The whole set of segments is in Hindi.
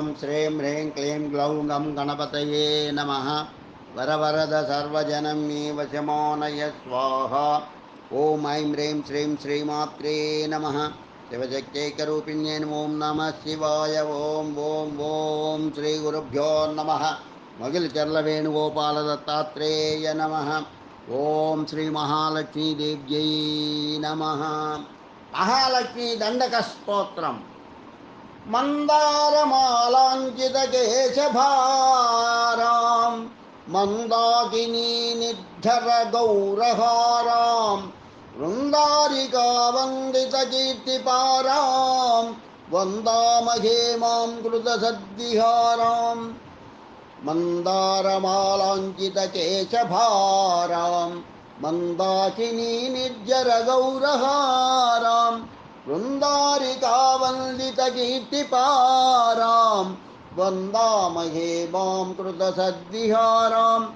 ఓం శ్రీం హ్రీం క్లీం గ్లౌం గం గణపతయే నమ వరవరద సర్వజనం మీ వశమోనయ స్వాహ ఓం ఐం హ్రీం శ్రీం శ్రీమాత్రే నమ శివశక్తైకరూపిణ్యే ఓం నమ శివాయ ఓం ఓం ఓం శ్రీ గురుభ్యో నమ మగిలి చర్లవేణుగోపాల దత్తాత్రేయ నమ ఓం శ్రీ మహాలక్ష్మీదేవ్యై నమ మహాలక్ష్మీ దండక స్తోత్రం मन्दाकिनी निर्झरगौरहारां वृन्दारिकावन्दितकीर्तिपारां वन्दामहे माँ कृतसद्विहारां मन्दारमालाञ्चितकेशभारां मन्दाकिनी निर्जरगौरहारां वृन्दारिकावन्दितकीर्तिपारां वन्दामहे माँ कृतसद्विहारां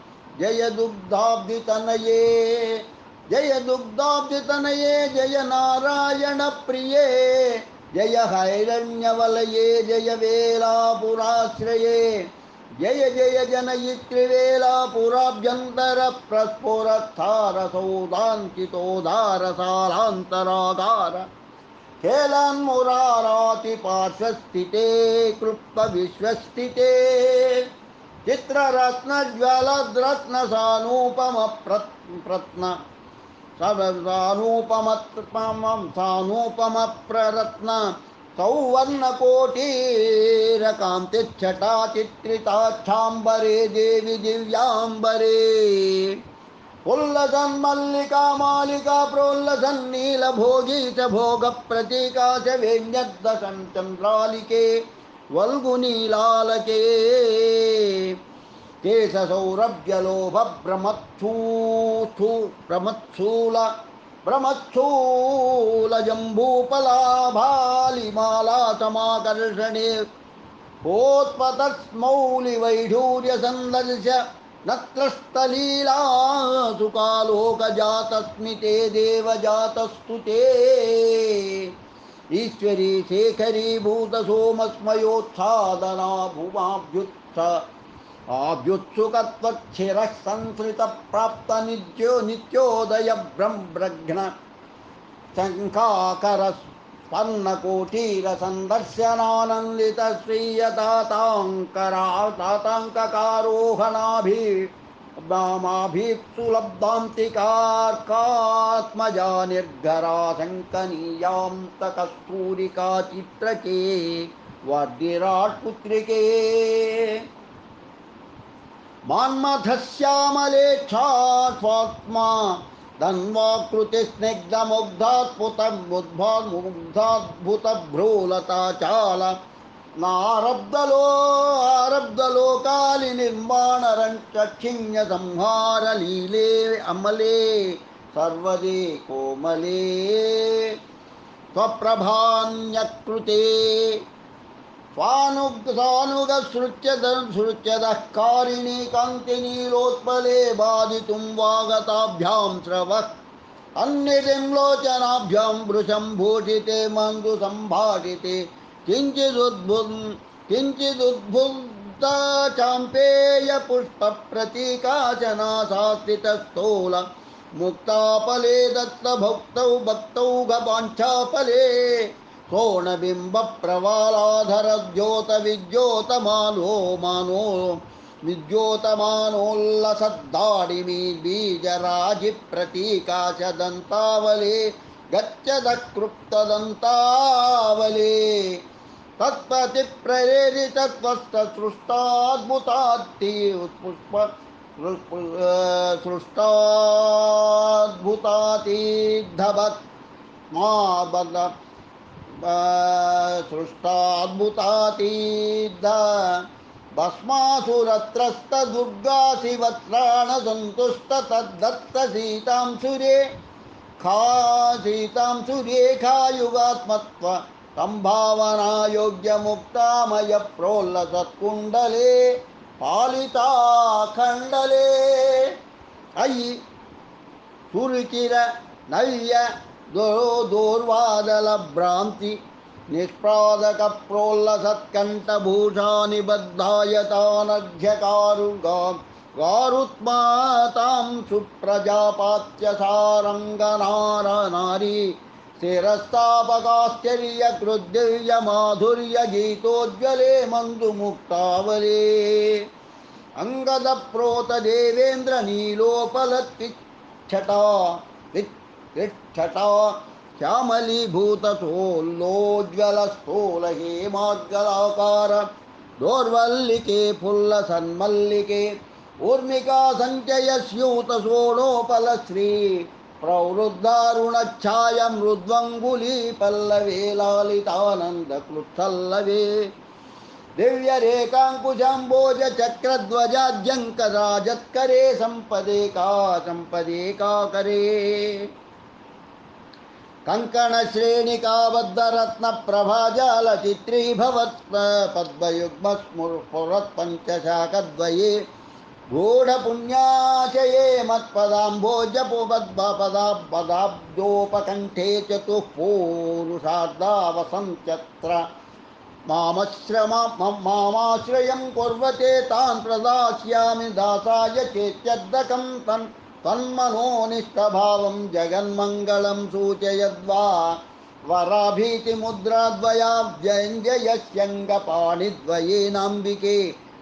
जय दुग्धाब्धितनये। जय दुग्धाब्धितनये। जय नारायणप्रिये। जय हैरण्यवलये। जय वेलापुराश्रये। जय जय जनयित्रिवेलापुराभ्यन्तरप्रस्फुरत्थारसौदाञ्चितोदारसालान्तरागार खेलन्मुरारातिपार्श्वस्थिते क्लुप्तविश्वस्थिते चित्ररत्नज्वलद्रत्नसानूपमप्रत्न सानूपमत्मं सानूपमप्ररत्न सौवर्णकोटीरकान्तिच्छटाचित्रिताच्छाम्बरे देवि दिव्याम्बरे। उल्लसन्मल्लिका मालिका प्रोल्लसन्नीलभोगी च भोगप्रतीका च वेण्यद्दशन् चन्द्रालिके वल्गुनीलालके। केशसौरभ्यलोभभ्रमत्सूथु भ्रमत्सूल भ्रमत्सूलजम्बूपलाभालिमाला समाकर्षणे भोत्पतस्मौलिवैढूर्यसन्दर्श नत्रस्तलीला सुकालोकजातस्मि ते देवजातस्तु ते। ईश्वरी शेखरी भूतसोमस्मयोत्सादना भुवाभ्युत्थ आभ्युत्सुकत्वच्छिरः संसृतप्राप्तनित्यो नित्योदय ब्रह्मघ्न शङ्काकर स्वर्णकोटीरसन्दर्शनानन्दितश्रीयताताङ्करा ताताङ्ककारोहणाभि माभिप्सुलब्धान्तिकार्कात्मजा निर्घरा शङ्कनीयां तकस्तूरिका चित्रके वाद्यराट्पुत्रिके मान्मथश्यामलेच्छा स्वात्मा धन्वाकृतिस्निग्धमुग्धात्पुतमुग्धाद्भुतभ्रूलता चाल नारब्धलो आरब्धलोकालि निर्माणरञ्चक्षिण्य संहारलीले अमले सर्वदे कोमले। स्वप्रभान्यकृते। स्वानुगसृच्यदः कारिणी कान्तिनीलोत्पले बाधितुं वागताभ्यां स्रवः अन्नितिं लोचनाभ्यां वृषं भूषिते मन्दुसम्भाषिते किञ्चिदुद्भुन् किञ्चिदुद्भुता चाम्पेयपुष्पप्रतीकाचना मुक्तापले दत्तभक्तौ, भक्तौ गवाञ्छाफले सोणबिम्बप्रवालाधरद्योतविद्योतमानो मानो विद्योतमानोल्लसद्दाडिमी बीजराजिप्रतीका च दन्तावले गच्छदकृप्तदन्तावले तत्प्रतिप्रेरितत्वस्तसृष्टाद्भुतात्ति पुष्प सृष्टाद्भुतातीद्धवत् मा बद सृष्टाद्भुतातीद्ध। भस्मासुरत्रस्तदुर्गाशिवत्राणसन्तुष्ट सीतां सुरे खा सीतां सुरेखायुगात्मत्व सम्भावनायोग्यमुक्तामय प्रोल्लसत्कुण्डले पालिता खण्डले अयि सुरुचिर नव्य दो- दोर्वादलभ्रान्ति निष्पादकप्रोल्लसत्कण्ठभूषा निबद्धायतानध्यकारुगा गारुत्मातां सुप्रजापात्य सारङ्गनारनारी शिरस्तापकाश्चर्यकृद्दिव्यमाधुर्यगीतोज्ज्वले मन्दुमुक्तावले अङ्गदप्रोत देवेन्द्रनीलोपलत्विच्छटा विच्छटा श्यामलीभूतसोल्लोज्ज्वलस्थूलहेमाज्वलाकार दोर्वल्लिके फुल्लसन्मल्लिके ऊर्मिका सञ्चयस्यूतसोणोपलश्री प्रवृद्धारुणच्छाय मृद्वङ्गुली पल्लवे लालितानन्दक्लुत्सल्लवे दिव्यरेकाङ्कुशाम्बोज चक्रध्वजाद्यङ्कराजत्करे सम्पदेका सम्पदेकाकरे कङ्कणश्रेणिकाबद्धरत्नप्रभाजालचित्रीभवत् पद्मयुग्मस्फुरत्पञ्चशाकद्वये गूढपुण्याशये मत्पदाम्भोजपुपद्पदाब्दोपकण्ठे चतुःपूरुषार्धा वसन्त्यत्र मामश्रमा मामाश्रयं कुर्वते तान् प्रदास्यामि दासाय चेत्यर्धकं तन् तन्मनोनिष्ठभावं जगन्मङ्गलं सूचयद्वा वराभीतिमुद्राद्वयाब्जयस्यङ्गपाणिद्वयेनाम्बिके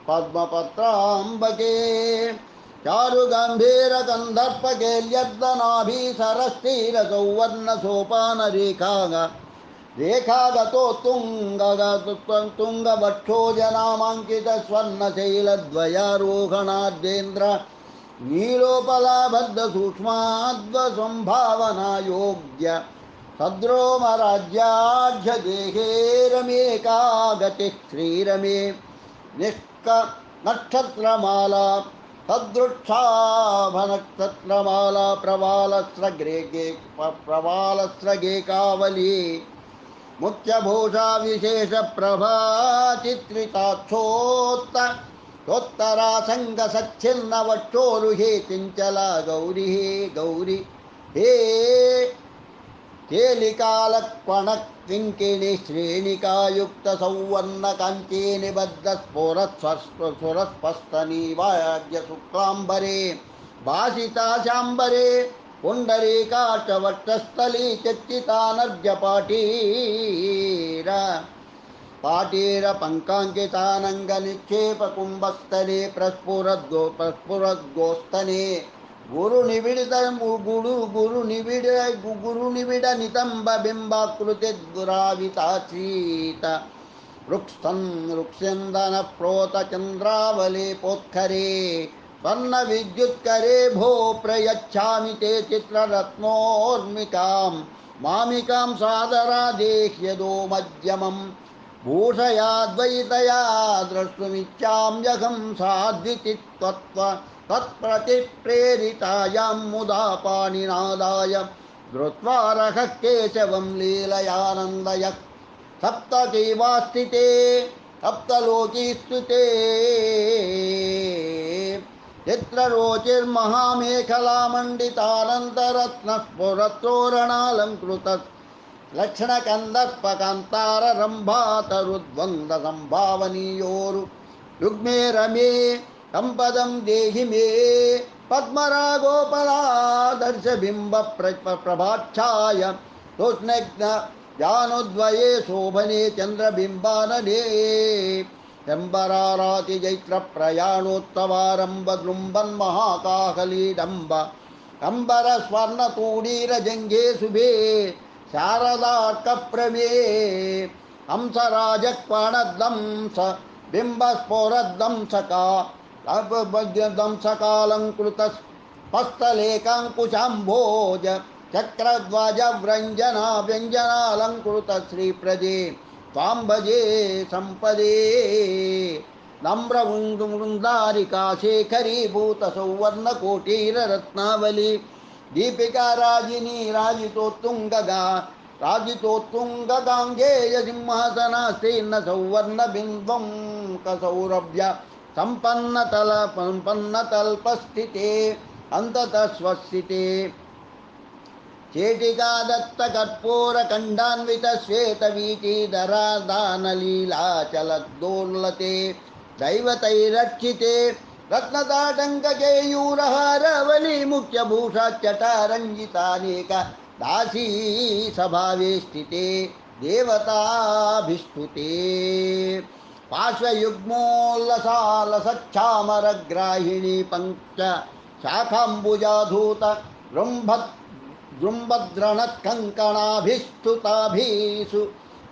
पद्मपत्राम्बके चारुगम्भीरकन्दर्पकेल्यर्दनाभिसरस्थिरसौवर्णसोपानरेखा रेखागतोत्तुङ्गवक्षोजनामाङ्कितस्वर्णशैलद्वयारोहणाद्येन्द्र नीलोपलाबद्धसूक्ष्माद्वसम्भावनायोग्य सद्रोमराज्याढ्यदेहे रमेका गतिः श्रीरमे निष्क नक्षत्रमाला सदृक्षाभनक्षत्रमाला प्रवालस्रग्रेगे प्रवालस्रगेकावली मुख्यभूषा विशेषप्रभा चित्रिताक्षोत्त त्वत्तरासङ्गसच्छिन्नवक्षोरुहे चञ्चला गौरिः। गौरि हे केलिकालक्वणकिङ्किणि श्रेणिकायुक्तसौवर्णकाञ्चे निबद्धस्फोरत्स्वरस्पस्तनीवाद्यशुक्लाम्बरे भासिता शाम्बरे पुण्डरीकाचवक्षस्थली चच्चितानर्जपाटीर पाटीरपङ्काङ्कितानङ्गनिक्षेपकुम्भस्तने प्रस्फुरद्गो प्रस्फुरद्गोस्तने गुरुनिबिडित गुरु गुरुनिबिड गुरुनिबिड नितम्ब बिम्बाकृतिद्गुराविताचीत। वृक्स्थन् वृक्ष्यन्दनप्रोतचन्द्रावलेपोत्खरे स्वर्णविद्युत्करे भो प्रयच्छामि ते चित्ररत्नोर्मिकां। मामिकां सादरा देह्यदो मध्यमम्। भूषयाद्वैतया द्रष्टुमिच्छाम्यहं साद्वितित्वत्व तत्प्रतिप्रेरितायां मुदा पाणिनादाय धृत्वा रः केशवं लीलयानन्दय सप्तकेवास्थिते सप्तलोकी स्तुते। चित्ररोचिर्महामेखलामण्डितानन्तरत्नस्फुरत्तोरणालङ्कृत लक्षणकन्दर्पकान्ताररम्भातरुद्वन्द्वसम्भावनीयोरु। युग्मे रमे सम्पदं देहि मे पद्मरागोपलादर्शबिम्बप्रभाच्छाय तूष्णज्ञ जानुद्वये शोभने चन्द्रबिम्बानने। शम्बरारातिजैत्रप्रयाणोत्सवारम्भदृम्बन्महाकाकलीडम्ब अम्बरस्वर्णतूडीरजङ्गे शुभे शारदार्कप्रमे हंसराजक्वणद्दंस बिम्बस्फोरद्दंसका दंसकालङ्कृतस्पस्तलेकाङ्कुशाम्भोज चक्रध्वजव्रञ्जना व्यञ्जनालङ्कृत श्रीप्रजे त्वां भजे सम्पदे। नम्रवृन्दारिका शेखरीभूतसौवर्णकोटीररत्नावली दीपिका राजिनी राजितोत्तुङ्गगा राजितोत्तुङ्गगाङ्गेय सिंहासनास्तीर्ण सौवर्णबिन्ध्वं कसौरभ्य सम्पन्नतल सम्पन्नतल्पस्थिते अन्ततः स्वस्थिते चेटिका दत्तकर्पूरखण्डान्वितश्वेतवीचिधरादानलीलाचलद्दोर्लते दैवतैरक्षिते रत्नताटङ्ककेयूरहारवली मुख्यभूषाच्चटारञ्जितानेक दासी स्वभावे स्थिते देवताभिस्तुते पार्श्वयुग्मोल्लसालसच्छामरग्राहिणी पञ्च शाखाम्बुजाधूत जृम्भत्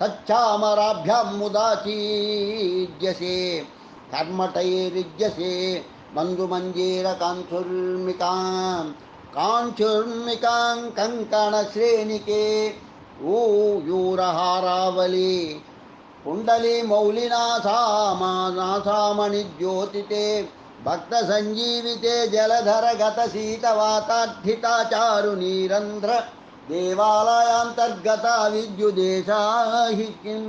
तच्छामराभ्यां मुदाचीज्यसे। कर्मटैरिज्यसे मन्दुमञ्जीरकाञ्चुर्मिकां काञ्चुर्मिकां कङ्कणश्रेणिके ऊयूरहारावली कुण्डली मौलिनासामानासामणिज्योतिते भक्तसञ्जीविते जलधरगतशीतवातार्थिता चारुनीरन्ध्र देवालयान्तर्गता विद्युदेशा हि किं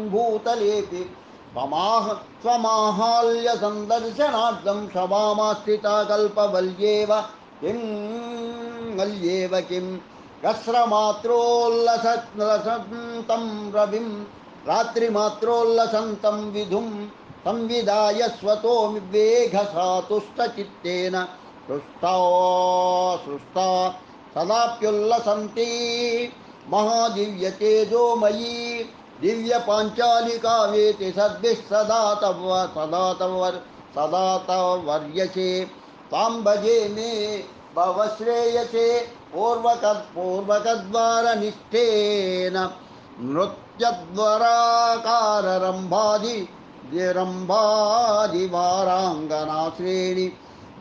त्वमाह त्वमाहाल्यसन्दर्शनार्थं शवामास्थिता कल्पवल्येव किं वल्येव किं? रस्रमात्रोल्लसन्तं रविं। रात्रिमात्रोल्लसन्तं विधुं। संविधाय स्वतो वेघसातुष्टचित्तेन सृष्टा सृष्टा। सदाप्युल्लसन्ति। महादिव्यतेजोमयी। दिव्यपाञ्चालिका वेति सद्भिः सदा तव, सदा वर्यसे। त्वां भजे मे भवश्रेयसे। पूर्वकद् पूर्वकद्वारनिष्ठेन। नृत्यद्वराकाररम्भादि रम्भादिवाराङ्गनाश्रेणि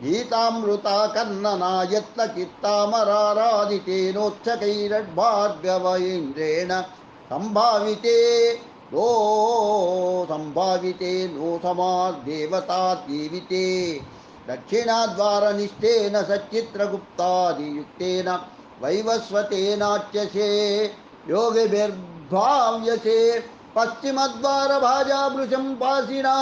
गीतामृता कन्नना यत्नचित्तामराराधितेनोच्चकैरड्भार्गव इन्द्रेण सम्भाविते नो सम्भाविते नो समादेवता देविते दक्षिणाद्वारनिष्ठेन सच्चित्रगुप्तादियुक्तेन वैवस्वतेनाच्यसे, योगिभिर्भाव्यसे, पश्चिमद्वारभाजाभृशं पासिना।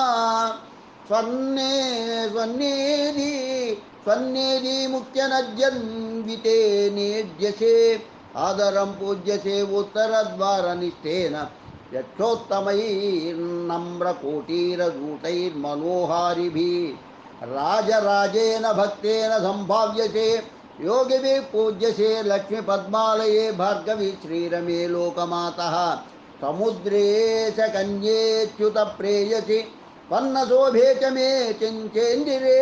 स्वर्णे, स्वर्णेदि स्वर्णेदि मुख्यनद्यन्विते नेड्यसे आदरं पूज्यसे उत्तरद्वारनिष्ठेन यक्षोत्तमैर्नम्रकोटीरदूतैर्मनोहारिभिः राजराजेन भक्तेन सम्भाव्यसे योगिभिः पूज्यसे लक्ष्मीपद्मालये भार्गवी श्रीरमे लोकमातः समुद्रे च कन्येच्युतप्रेयसि पन्नशोभे च मे चिञ्चेन्दिरे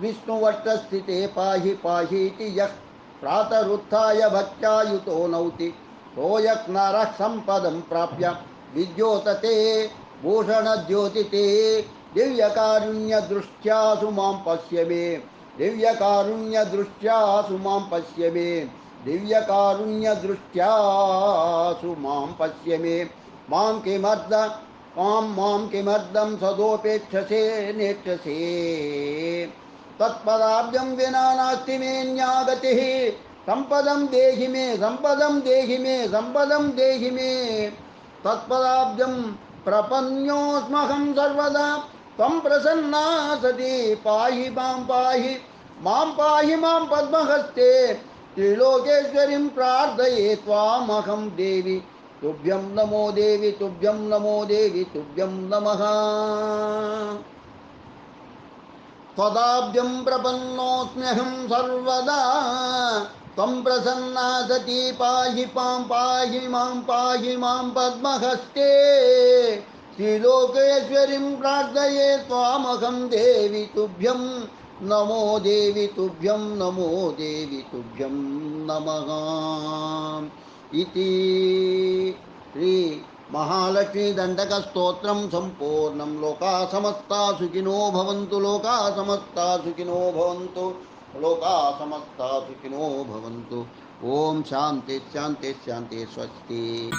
विष्णुवट्टस्थिते पाहि पाहीति यः प्रातरुत्थाय भक्त्यायुतो नौति। सोऽयक्नरः सम्पदं प्राप्य विद्योतते, भूषणद्योतिते। दिव्यकारुण्यदृष्ट्यासु माँ पश्य मे। दिव्यकारुण्यदृष्ट्यासु माँ पश्य मे। दिव्यकारुण्यदृष्ट्यासु माँ पश्य मे। माँ किमर्द, माँ माँ किमर्दं सदोपेक्षसे नेक्षसे। तत्पदाब्जं विना नास्ति मेऽन्यागतिः सम्पदं देहि मे सम्पदं देहि मे सम्पदं देहि मे। तत्पदाब्जं प्रपन्योऽस्महं सर्वदा। त्वं प्रसन्ना सती, पाहि माँ पाहि। माँ पाहि माँ पद्महस्ते। त्रिलोकेश्वरीं प्रार्थये त्वामहं देवि। तुभ्यं नमो देवि, तुभ्यं नमो देवि, तुभ्यं नमः। त्वदाब्जं प्रपन्नोऽस्म्यहं सर्वदा। त्वं प्रसन्ना सती पाहि पां पाहि माँ पाहि माँ पद्महस्ते। श्रीलोकेश्वरीं प्रार्थये त्वामहं देवि तुभ्यं नमो देवि तुभ्यं नमो देवि तुभ्यं नमः। इति श्री महालक्ष्मीदण्डकस्तोत्रं संपूर्ण लोका समस्ता सुखिनो लोका समस्ता सुखिनो लोका समस्ता सुखिनो भवन्तु। ओम शांति शांति शांति, स्वस्ति।